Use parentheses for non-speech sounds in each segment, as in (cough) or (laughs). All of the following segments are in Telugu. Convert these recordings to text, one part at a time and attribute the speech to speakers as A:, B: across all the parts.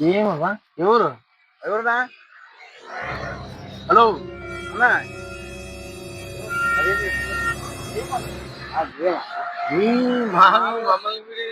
A: ఏమవ్వా ఎవరు?
B: ఎవరునా హలో అన్నా.
A: మహా- మమ్మల్ని?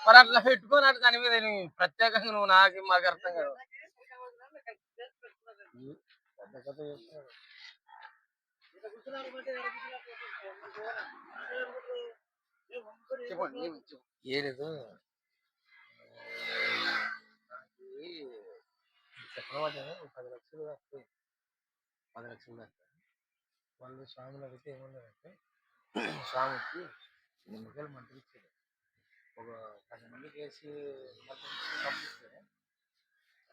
A: మరి అట్లా పెట్టుకొని అటు దాని మీద ప్రత్యేకంగా నువ్వు నాకు మాకు అర్థం కాదు.
B: చెప్పండి ఏమి చెప్పు.
A: చక్రవాటం పది లక్షలు వస్తాయి పది లక్షలు దాకా వాళ్ళు స్వాములు అడిగితే ఏమన్నారంటే స్వామికి నిమ్మకాయలు మంటలు ఇచ్చారు. ఒక పది మందికి వేసి పంపిస్తే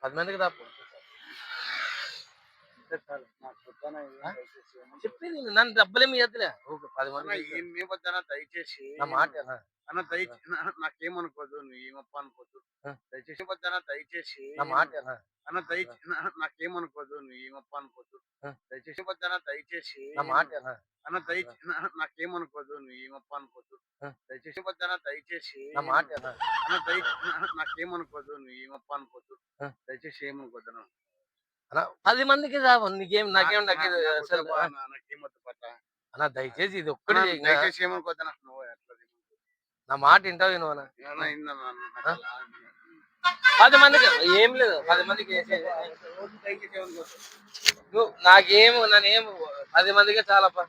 A: పది మందికి చెప్తే నేను. నన్ను డబ్బులేమి ఇవ్వదులే ఒక పది మంది
B: ఏం మీ వద్దన్నా దయచేసి
A: నా మాట అన్న.
B: అన్న దయచేసి నాకేమనుకోదు నువ్వు ఏమప్ప అనుకోదు. దయచేసి వద్దన్నా దయచేసి
A: నా మాట అన్న.
B: అన్న దయచేసి నాకేమనుకోదు నువ్వు ఏమప్ప అనుకోదు. దయచేసి వద్దన్నా దయచేసి
A: నా మాట అన్న.
B: అన్న దయచేసి నాకేమనుకోదు నువ్వు ఏమప్ప అనుకోదు. దయచేసి వద్దన్నా దయచేసి
A: నా మాట అన్న.
B: అన్న దయచేసి నాకేమనుకోదు నువ్వు ఏమప్ప అనుకోదు. దయచేసి ఏమనుకోదు అన్న.
A: అన్న, పది మందికి రావు నీకేం నాకేం నాకేం. అన్న దయచేసి ఇది ఒక్కటి
B: అన్న, దయచేసి ఏమనుకోదు అన్న. నువ్వు.
A: నా మాట వింటావు నువ్వు పది మందికి ఏం లేదు పది మందికి. నువ్వు నాకేం నన్నేం పది మందికే చాలప్ప?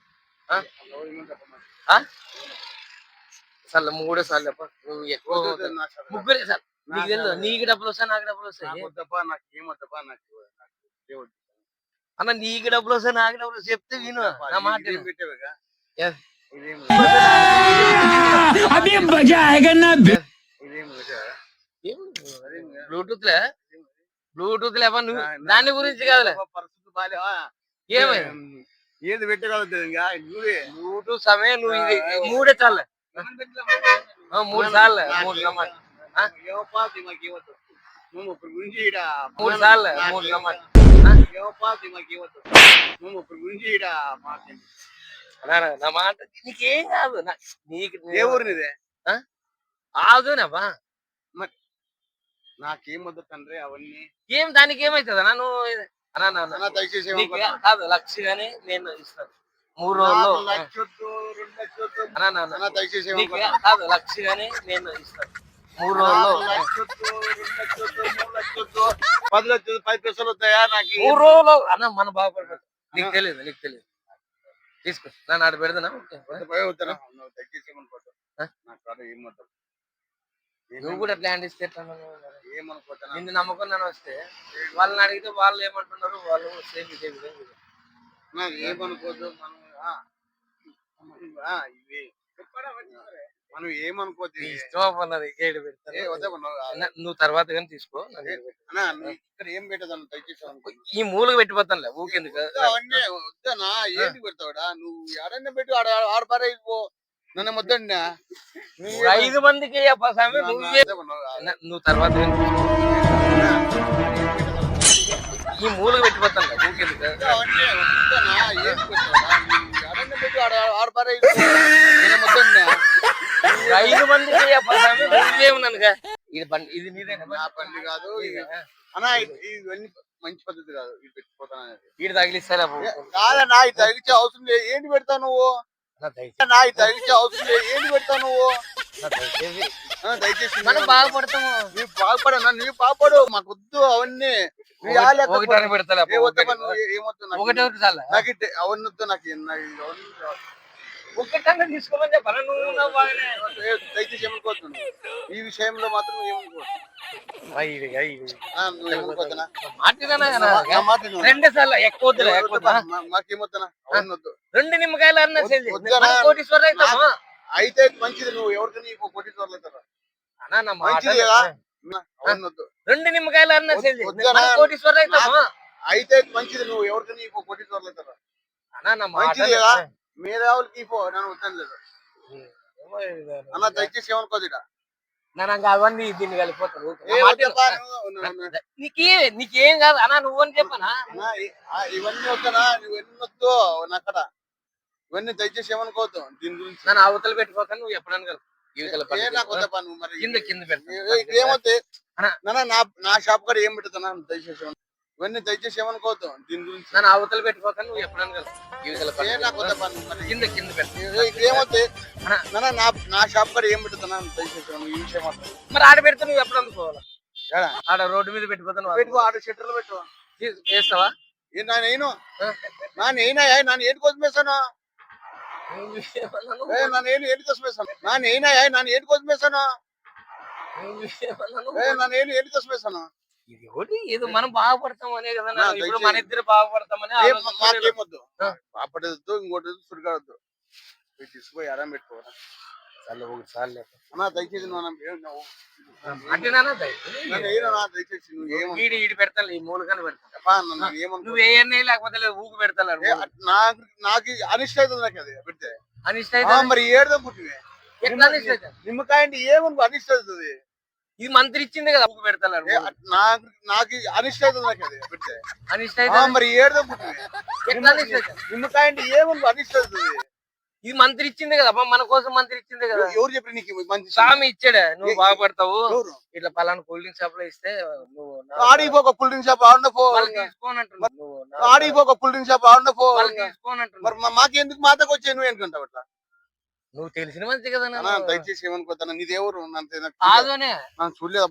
A: అసలు మూడే సార్లు అప్ప నువ్వు ఎక్కువ. ముగ్గురే సార్. నీకు తెలుసు. నీకు డబ్బులు వస్తాయి నాకు డబ్బులు
B: నాకు
A: వస్తాయి
B: వద్దబ్బా, నాకు.
A: అన్న నీకు డబ్బులు వస్తాయి నాకు డబ్బులు చెప్తే విను. నా మాట బ్లూటూత్ లే బ్లూటూత్ లేవా నువ్వు దాని గురించి కాదులే.
B: పరిస్థితి బాగా
A: ఏమై?
B: ఏది పెట్టగలుగుతుంది ఇంకా? నువ్వే
A: బ్లూటూత్ సమయం నువ్వు ఇది మూడే చాలు. మూడు సార్లు మూడు
B: ముప్పై గురించి
A: మూడు సార్లు మూడు
B: మాకు ఇవ్వద్దు ముప్పై గురించి ఇక్కడ మాట్లాడి.
A: నా మాట నీకేం కాదు. నీకు
B: ఏ ఊరినిదే?
A: ఆగునవ్వా?
B: నాకేమొద్దు తండ్రి అవన్నీ.
A: ఏం దానికి ఏమైతుంది అన్న నువ్వు అన్న,
B: దయచేసి
A: నీకు. కాదు లక్ష గానీ నేను ఇస్తాను. మూడు రోజులు
B: నాకు.
A: అన్న,
B: దయచేసి
A: నీకు. కాదు లక్ష గానీ నేను ఇస్తాను. మూడు రోజులు
B: నాకు పది లక్షలు పది పైసలు వస్తాయా నాకు
A: మూడు రోజులు అన్న మన బాగుపడతాడు నీకు తెలియదు నీకు తెలియదు తీసుకో. నన్ను ఆడ
B: వద్దురా. నువ్వు
A: కూడా ప్లాన్ ఇస్తే. నిన్ను నమ్మకం వస్తే వాళ్ళని అడిగితే వాళ్ళు ఏమంటున్నారు వాళ్ళు సేమ్ ఇదే విధంగా
B: నాకు ఏమనుకోవద్దు మనం మనం ఏమనుకోవద్దు.
A: నీ
B: ఇవి.
A: ఇష్టం అన్నది ఏడు పెడతాను. నువ్వు తర్వాత కానీ తీసుకో.
B: ఇక్కడ ఏం పెట్టదాను దయచేసి అనుకో.
A: ఈ మూలకి పెట్టిపోతానులే ఊకెందుకు?
B: వద్దనా ఏంటి పెడతావుడా? నువ్వు ఎడన్నా పెట్టు ఆడ ఆడ పారే పో నన్ను
A: ఒక ఐదు మందికి స్వామి నువ్వే. తర్వాత. ఈ మూలకి పెట్టిపోతానులే ఊకెందుకు
B: అవన్నీ వద్దనా ఏంటి పెడతావుడా నువ్వు ఎడన్నా పెట్టు ఆడ ఆడ పారే పో నన్ను వద్దన్నా (laughs)
A: ఇది బండి ఇది నీదేనా
B: నా పని కాదు ఇది. అన్నా ఇది- ఇవన్నీ మంచి పద్ధతి కాదు ఇది పెట్టిపోతాను అనేది
A: వీడు తగిలిస్తాలే
B: ఏ, కాదన్నా ఇది తగిలించే అవసరం లేదు. ఏంటి పెడతావు నువ్వు? నా ఇది తగిలించే అవసరం లేదు. ఏంటి పెడతావు నువ్వు?
A: దయచేసి. మనం బాగుపడతాము.
B: నువ్వు బాగుపడన్నా నువ్వు బాగుపడు మాకు వద్దు అవన్నీ.
A: ఒకటి పెడతా
B: నాకు. అవన్నీ వద్దు నాకు
A: ఒకటన్నా తీసుకోమని చెప్పాను నువ్వు బాగానే.
B: దయచేసి ఏమనుకోవద్దు. ఈ విషయంలో మాత్రం ఏమనుకోవద్దు.
A: రెండే నిమ్మకాయలు అన్న. కోటీశ్వర
B: అయితే మంచిది నువ్వు ఎవరికైనా నీకు.
A: రెండు నిమ్మకాయలు అన్న అవుతామా
B: అయితే మంచిది నువ్వు ఎవరికి నీకు
A: మాట
B: మంచిది కదా? మీద వాళ్ళకి పో నన్ను వద్దని లేదు. అన్న. దయచేసి ఏమనుకోదు ఇక.
A: నాకు అవన్నీ దీన్ని కలిపోతారు నీకే నీకేం కాదు. అన్నా నువ్వు అని చెప్పనా?
B: ఇవన్నీ వద్దనా నువ్వు ఎన్ని వద్దు నాకడ ఇవన్నీ దయచేసి ఏమనుకోవద్దు. దీని గురించి.
A: నన్ను అవతల పెట్టుకోక నువ్వు ఎప్పుడైనా కలుపు. కింద పెట్టు
B: ఏమవుతాయి నా నా షాప్ కాడ ఏం పెట్టుతున్నా దయచేసి ఇవన్నీ దయచేసి ఏమనుకోవద్దు. దీని గురించి.
A: నన్ను అవతల పెట్టుకోక నువ్వు ఎప్పుడైనా కలుపు ఇవతల
B: ఏ
A: పక్కకి.
B: నాకు వద్దబ్బా నువ్వు మరి
A: కింద కింద.
B: నాన్న, నా నా షాప్ కాడ ఏం పెట్టుతున్నా దయచేసి. ఈ విషయం.
A: మరి ఆడ పెడితే నువ్వు ఎప్పుడు అందుకోవాలి?
B: ఏడా?
A: ఆడ రోడ్డు మీద పెట్టిపోతే నువ్వు
B: పెట్టుకో ఆడ షట్టర్లు పెట్టు
A: వేస్తావా?
B: నా నేను? నా నేనా? నన్ను ఏంటి కోసం వేసాను
A: నువ్వేమన్నా
B: ఏ నా నేను ఏంటి కోసం వేసాను నా నేనా? నన్ను ఏంటి కోసం వేసాను
A: నువ్వేమన్నా
B: ఏ
A: నువ్వు?
B: నా నేను ఏంటి కోసం వేసాను
A: ఇది ఒకటి ఇది మనం బాగుపడతాం అనే కదా ఇప్పుడు మన ఇద్దరు బాగుపడతామని
B: మాకేమొద్దు. ఇంకోటి సుడిగాడొద్దు. తీసుకుపోయి ఆరాం పెట్టుకోవాలి
A: చాలు ఒకటి చాలు
B: అన్నా దయచేసి
A: అంటే నాన్న
B: నన్ను ఏం అన్నా దయచేసి నువ్వు ఏమను
A: ఈడి ఈడి పెడతాను ఈ మూలకని పెడతాను.
B: అబ్బా, నన్ను ఏమనుకో.
A: నువ్వు ఏ ఎన్నయ్య లేకపోతే ఊకు పెడతాను
B: నాకు నాకు అనిష్ట అవుతుంది నాకు అది పెడితే.
A: అనిష్ట
B: మరి ఏడుదో పుట్టివే
A: ఎట్లా అనిష్ట అయితే?
B: నిమ్మకాయ అంటే ఏమనుకో అనిష్ట అవుతుంది.
A: ఇది మంత్రి ఇచ్చింది కదా ఊకు పెడతాను
B: ఏ, నాకు నాకు అనిష్ట అవుతుంది నాకు అది పెడితే.
A: అనిష్ట
B: మరి
A: అయితే?
B: నిమ్మకాయ అంటే అనిష్ట అవుతుంది
A: ఇది మంత్రి ఇచ్చింది కదా మన కోసం మంత్రి ఇచ్చింది కదా.
B: ఎవరు చెప్పి నీకు మంచి
A: స్వామి ఇచ్చాడు నువ్వు బాగుపడతావు. ఇట్లా పలానా కూల్ డ్రింక్ షాప్లో ఇస్తే నువ్వు నా-
B: ఆడికి పోక కూల్ డ్రింక్ షాప్ ఆడిన పో.
A: వాళ్ళు తీసుకోనంటున్నావు నువ్వు నా-
B: ఆడికి పోక కూల్ డ్రింక్ షాప్ ఆడిన పో.
A: వాళ్ళు తీసుకోనంటున్నావు
B: మరి మాకెందుకు మాతకు వచ్చే నువ్వు ఎందుకంటావు అట్లా?
A: నువ్వు తెలిసిన మంచి కదా.
B: దయచేసి ఏమనుకోతాను నీదేవరు చూడలేదు